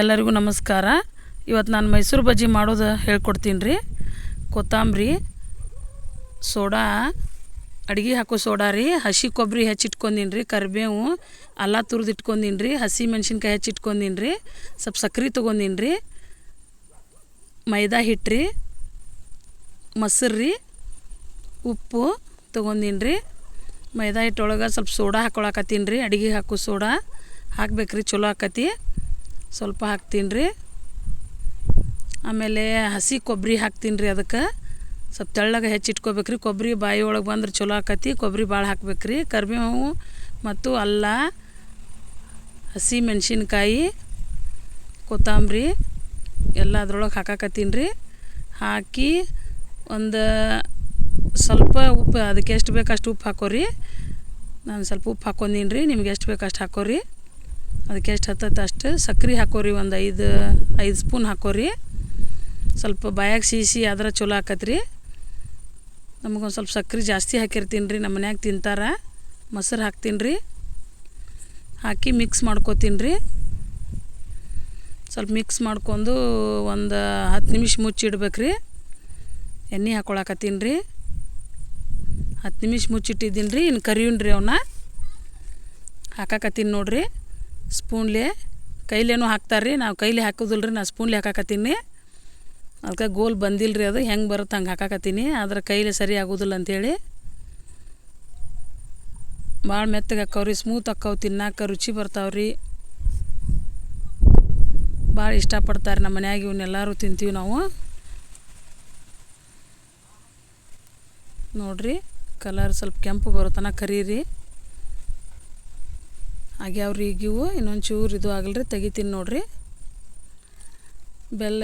ಎಲ್ಲರಿಗೂ ನಮಸ್ಕಾರ. ಇವತ್ತು ನಾನು ಮೈಸೂರು ಬಜ್ಜಿ ಮಾಡೋದು ಹೇಳ್ಕೊಡ್ತೀನಿ ರೀ ಕೊತ್ತಂಬರಿ, ಸೋಡಾ, ಅಡುಗೆ ಹಾಕೋ ಸೋಡಾ ರೀ, ಹಸಿ ಕೊಬ್ಬರಿ ಹೆಚ್ಚಿಟ್ಕೊಂಡಿನ್ರಿ ರೀ ಕರಿಬೇವು, ಅಲ್ಲ ತುರಿದು ಇಟ್ಕೊಂಡೀನಿ ರೀ ಹಸಿ ಮೆಣಸಿನ್ಕಾಯಿ ಹೆಚ್ಚಿಟ್ಕೊಂಡೀನಿ ರೀ ಸ್ವಲ್ಪ ಸಕ್ರೆ ತೊಗೊಂದಿನಿ ರೀ ಮೈದಾ ಹಿಟ್ಟು ರೀ, ಮೊಸರು ರೀ, ಉಪ್ಪು ತೊಗೊಂದಿನಿ ರೀ ಮೈದಾ ಹಿಟ್ಟೊಳಗೆ ಸ್ವಲ್ಪ ಸೋಡಾ ಹಾಕೊಳಕತ್ತೀನಿ ರೀ ಅಡುಗೆ ಹಾಕೋ ಸೋಡಾ ಹಾಕ್ಬೇಕು ರೀ ಚಲೋ ಆಕತಿ. ಸ್ವಲ್ಪ ಹಾಕ್ತೀನಿ ರೀ. ಆಮೇಲೆ ಹಸಿ ಕೊಬ್ಬರಿ ಹಾಕ್ತೀನಿ ರೀ ಅದಕ್ಕೆ. ಸ್ವಲ್ಪ ತೆಳ್ಳಗೆ ಹೆಚ್ಚಿಟ್ಕೋಬೇಕು ರೀ. ಕೊಬ್ಬರಿ ಬಾಯಿ ಒಳಗೆ ಬಂದ್ರೆ ಚಲೋ ಆಕತಿ. ಕೊಬ್ಬರಿ ಭಾಳ ಹಾಕ್ಬೇಕು ರೀ. ಕರಿಬೇವು ಮತ್ತು ಅಲ್ಲ ಹಸಿ ಮೆಣಸಿನ್ಕಾಯಿ, ಕೊತ್ತಂಬರಿ ಎಲ್ಲ ಅದ್ರೊಳಗೆ ಹಾಕಾಕತ್ತೀನಿ ರೀ. ಹಾಕಿ ಒಂದು ಸ್ವಲ್ಪ ಉಪ್ಪು, ಅದಕ್ಕೆ ಎಷ್ಟು ಬೇಕು ಅಷ್ಟು ಉಪ್ಪು ಹಾಕೋರಿ. ನಾನು ಸ್ವಲ್ಪ ಉಪ್ಪು ಹಾಕೊಂದೀನಿ ರೀ. ನಿಮ್ಗೆ ಎಷ್ಟು ಬೇಕು ಅಷ್ಟು ಹಾಕೋರಿ. ಅದಕ್ಕೆ ಎಷ್ಟು ಹತ್ತತ್ತೆ ಅಷ್ಟು. ಸಕ್ರೆ ಹಾಕೋರಿ, ಒಂದು ಐದು ಐದು ಸ್ಪೂನ್ ಹಾಕೋರಿ. ಸ್ವಲ್ಪ ಬಾಯಾಗ ಸೀಸಿ ಆದ್ರೆ ಚಲೋ ಆಕತ್ರಿ. ನಮಗೊಂದು ಸ್ವಲ್ಪ ಸಕ್ರೆ ಜಾಸ್ತಿ ಹಾಕಿರ್ತೀನಿ ರೀ ನಮ್ಮ ಮನ್ಯಾಗ ತಿಂತಾರೆ. ಮೊಸರು ಹಾಕ್ತೀನಿ ರೀ ಹಾಕಿ ಮಿಕ್ಸ್ ಮಾಡ್ಕೋತೀನಿ ರೀ ಸ್ವಲ್ಪ ಮಿಕ್ಸ್ ಮಾಡ್ಕೊಂಡು ಒಂದು ಹತ್ತು ನಿಮಿಷ ಮುಚ್ಚಿಡ್ಬೇಕು ರೀ ಎಣ್ಣೆ ಹಾಕೊಳಕತ್ತೀನಿ ರೀ ಹತ್ತು ನಿಮಿಷ ಮುಚ್ಚಿಟ್ಟಿದ್ದೀನಿ ರೀ ಇನ್ನು ಕರಿಯೂನ್ರಿ ಅವನ್ನ ಹಾಕಾಕತ್ತೀನಿ ನೋಡ್ರಿ. ಸ್ಪೂನ್ಲೆ. ಕೈಲೇನೂ ಹಾಕ್ತಾರೆ ರೀ ನಾವು ಕೈಲಿ ಹಾಕೋದಿಲ್ಲ ರೀ ನಾ ಸ್ಪೂನ್ಲಿ ಹಾಕಾಕತ್ತೀನಿ. ಅದಕ್ಕೆ ಗೋಲ್ ಬಂದಿಲ್ಲ ರೀ ಅದು, ಹೆಂಗೆ ಬರುತ್ತೆ ಹಂಗೆ ಹಾಕಾಕತ್ತೀನಿ. ಆದ್ರೆ ಕೈಲಿ ಸರಿ ಆಗೋದಿಲ್ಲ ಅಂಥೇಳಿ ಭಾಳ ಮೆತ್ತಗೆ ಹಾಕವ್ರಿ ಸ್ಮೂತ್ ಹಾಕವು, ತಿನ್ನಾಕ ರುಚಿ ಬರ್ತಾವ್ರಿ. ಭಾಳ ಇಷ್ಟಪಡ್ತಾರೆ ನಮ್ಮ ಮನ್ಯಾಗ ಇವನ್ನೆಲ್ಲರೂ ತಿಂತೀವಿ ನಾವು. ನೋಡ್ರಿ ಕಲರ್ ಸ್ವಲ್ಪ ಕೆಂಪು ಬರುತ್ತನ ಕರೀರಿ. ಆಗ್ಯಾವ್ರಿ ಈಗ ಇವು ಇನ್ನೊಂದು ಚೂರು ಇದು ಆಗಲ್ರಿ ತೆಗಿತೀನಿ ನೋಡಿರಿ. ಬೆಲ್ಲ